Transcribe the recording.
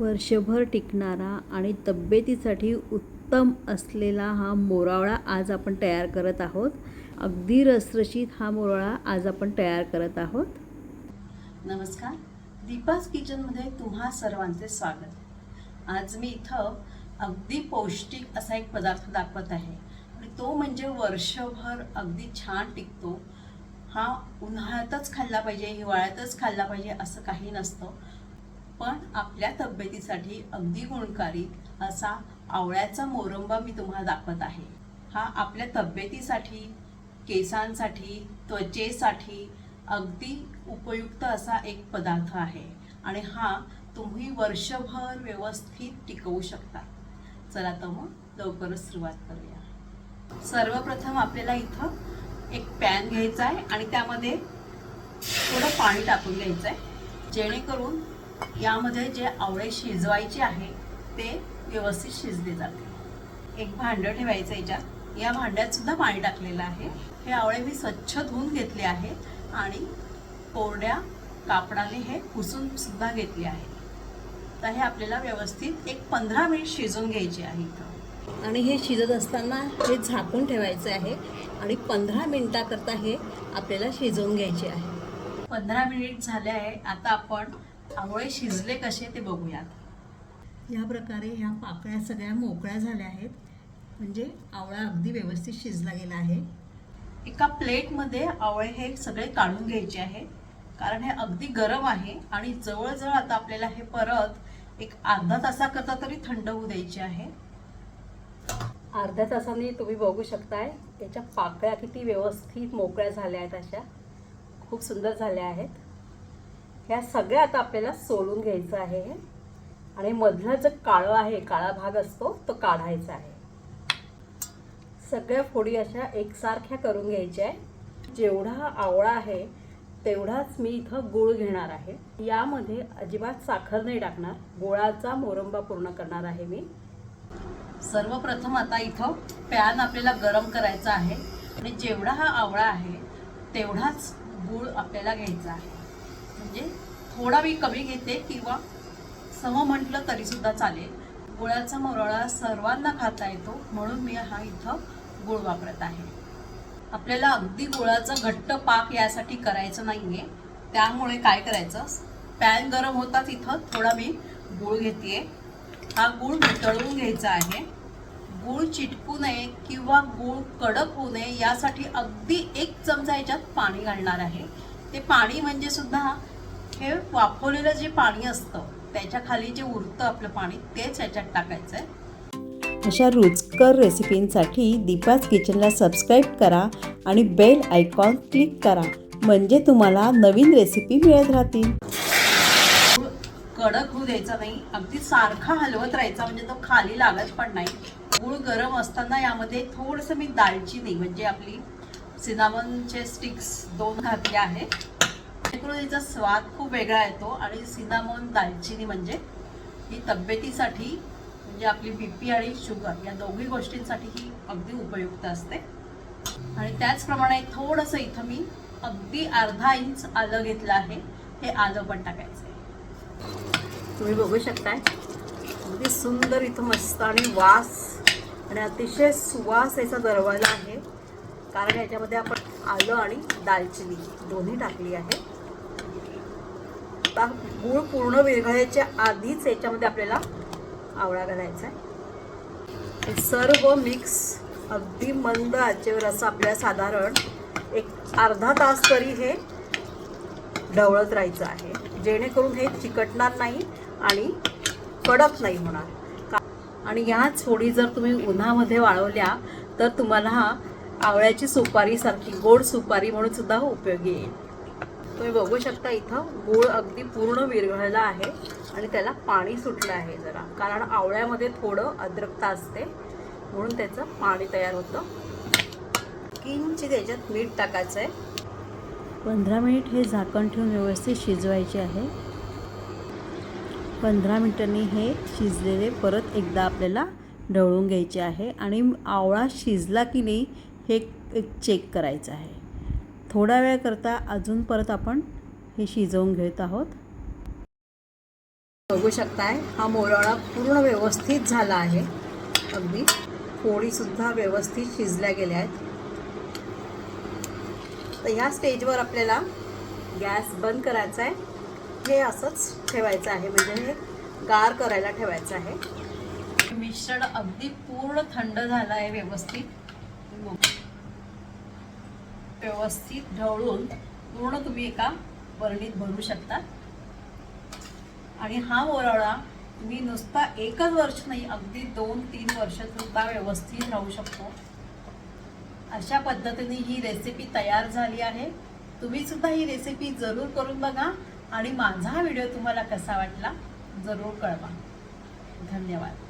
वर्षभर टिकणारा आणि तब्येतीसाठी उत्तम असलेला हा मोरावळा आज आपण तयार करत आहोत. अगदी रसरशीत हा मोरावळा आज आपण तयार करत आहोत. नमस्कार. दीपास किचनमध्ये तुम्हा सर्वांचे स्वागत. आज मी इथं अगदी पौष्टिक असा एक पदार्थ दाखवत आहे. आणि तो म्हणजे वर्षभर अगदी छान टिकतो. हा उन्हाळ्यातच खाल्ला पाहिजे हिवाळ्यातच खाल्ला पाहिजे असं काही नसतं. पण आपल्या तब्येतीसाठी अगदी गुणकारी असा आवळ्याचा मोरंबा मी तुम्हाला दाखवत आहे. हा आपल्या तब्येतीसाठी केसांसाठी त्वचेसाठी अगदी उपयुक्त असा एक पदार्थ आहे. आणि हा तुम्ही वर्षभर व्यवस्थित टिकवू शकता. चला तर मग लवकरच सुरुवात करूया. सर्वप्रथम आपल्याला इथं एक पॅन घ्यायचा आहे आणि त्यामध्ये थोडं पाणी टाकून घ्यायचं आहे. जेणेकरून यामध्ये जे आवळे शिजवायचे आहे ते व्यवस्थित शिजले जाते. एक भांडं ठेवायचं याच्यात. या भांड्यात सुद्धा पाणी टाकलेलं आहे. हे आवळे मी स्वच्छ धुवून घेतले आहेत आणि कोरड्या कापडाने हे पुसून सुद्धा घेतले आहे तर हे आपल्याला व्यवस्थित एक पंधरा मिनिट शिजवून घ्यायचे आहे इथं. आणि हे शिजत असताना हे झाकून ठेवायचं आहे आणि पंधरा मिनटाकरता हे आपल्याला शिजवून घ्यायचे आहे. पंधरा मिनिट झाले आहे. आता आपण आवळे शिजले कसे ते बघूयात. या प्रकारे ह्या पाकळ्या सगळ्या मोकळ्या झाल्या आहेत. म्हणजे आवळा अगदी व्यवस्थित शिजला गेला आहे. एका प्लेटमध्ये आवळे हे सगळे काढून घ्यायचे आहे. कारण हे अगदी गरम आहे आणि जवळजवळ आता आपल्याला हे परत एक अर्धा तासाकरता तरी थंड होऊ द्यायचे आहे. अर्ध्या तासाने तुम्ही बघू शकताय याच्या पाकळ्या किती व्यवस्थित मोकळ्या झाल्या आहेत अशा. खूप सुंदर झाल्या आहेत. ह्या सगळ्या आता आपल्याला सोलून घ्यायचं आहे. आणि मधला जो काळं आहे काळा भाग असतो तो काढायचा आहे. सगळ्या फोडी अशा एकसारख्या करून घ्यायच्या आहे. जेवढा आवळा आहे तेवढाच मी इथं गुळ घेणार आहे. यामध्ये अजिबात साखर नाही टाकणार. गुळाचा मोरंबा पूर्ण करणार आहे मी. सर्वप्रथम आता इथं पॅन आपल्याला गरम करायचा आहे. आणि जेवढा हा आवळा आहे तेवढाच गूळ आपल्याला घ्यायचा आहे. म्हणजे थोडा मी कमी घेते किंवा सम म्हटलं तरी सुद्धा चालेल. गुळाचा मोरळा सर्वांना खाता येतो म्हणून मी हा इथं गुळ वापरत आहे. आपल्याला अगदी गुळाचा घट्ट पाक यासाठी करायचं नाही आहे त्यामुळे काय करायचं? पॅन गरम होतात इथं थोडा मी गुळ घेते हा गूळ वितळवून घ्यायचा आहे. गूळ चिटकू नये किंवा गूळ कडक होऊ नये यासाठी अगदी एक चमचा याच्यात पाणी घालणार आहे. ते पाणी म्हणजे सुद्धा हे वाफवलेलं जे पाणी असतं त्याच्याखाली जे उरतं आपलं पाणी तेच याच्यात टाकायचं आहे अशा रुचकर रेसिपींसाठी दीपाच किचनला सबस्क्राईब करा आणि बेल आयकॉन क्लिक करा. म्हणजे तुम्हाला नवीन रेसिपी मिळत राहतील. कडक होऊ द्यायचा नाही. अगदी सारखा हलवत राहायचा म्हणजे तो खाली लागत पण नाही. गूळ गरम असताना यामध्ये थोडंसं मी दालचिनी म्हणजे आपली सिनामनचे स्टिक्स दोन घातले आहे. जेणेकरून याचा स्वाद खूप वेगळा येतो आणि सिनामोन दालचिनी म्हणजे ही तब्येतीसाठी म्हणजे आपली बी पी आणि शुगर या दोघी गोष्टींसाठी ही अगदी उपयुक्त असते. आणि त्याचप्रमाणे थोडंसं इथं मी अगदी अर्धा इंच आलं घेतलं आहे हे आलं पण टाकायचं आहे. तुम्ही बघू शकताय अगदी सुंदर इथं मस्त आणि वास आणि अतिशय सुवास याचा दरवाजा आहे. कारण याच्यामध्ये आपण आलं आणि दालचिनी दोन्ही टाकली आहे. आता गूळ पूर्ण विरघळायच्या आधीच याच्यामध्ये आपल्याला आवळा घालायचा आहे. सर्व मिक्स अगदी मंद आचेवर असं आपल्याला साधारण एक अर्धा तास तरी हे ढवळत राहायचं आहे. जेणेकरून हे चिकटणार नाही आणि कडक नाही होणार. का आणि ह्या फोडी जर तुम्ही उन्हामध्ये वाळवल्या तर तुम्हाला आवळ्याची सुपारीसारखी गोड सुपारी म्हणून सुद्धा उपयोगी येईल. तुम्ही बघू शकता इथं गूळ अगदी पूर्ण विरघळला आहे आणि त्याला पाणी सुटलं आहे जरा. कारण आवळ्यामध्ये थोडं अद्रकता असते. म्हणून त्याचं पाणी तयार होतं. किंची त्याच्यात मीठ टाकायचं आहे पंधरा मिनिट हे झाकण ठेवून व्यवस्थित शिजवायचे आहे. पंधरा मिनिटांनी हे शिजलेले परत एकदा आपल्याला ढवळून घ्यायचे आहे आणि आवळा शिजला की नाही हे चेक करायचं आहे. थोडा वेळ करता अजून परत आपण हे शिजवून घेत आहोत. बघू शकताय हा मोराळा पूर्ण व्यवस्थित झाला आहे. अगदी पोळीसुद्धा व्यवस्थित शिजल्या गेल्या आहेत. तर ह्या स्टेजवर आपल्याला गॅस बंद करायचा आहे. हे असंच ठेवायचं आहे म्हणजे हे गार करायला ठेवायचं आहे. मिश्रण अगदी पूर्ण थंड झालं आहे व्यवस्थित. व्यवस्थित ढवळून पूर्ण तुम्ही एका बरणीत भरू शकता. आणि हा मोराळा तुम्ही नुसता एकच वर्ष नाही अगदी दोन तीन वर्ष सुद्धा व्यवस्थित राहू शकतो. अशा पद्धतीने ही रेसिपी तयार झाली आहे. तुम्ही सुद्धा ही रेसिपी जरूर करून बघा आणि माझा व्हिडिओ तुम्हाला कसा वाटला जरूर कळवा. धन्यवाद.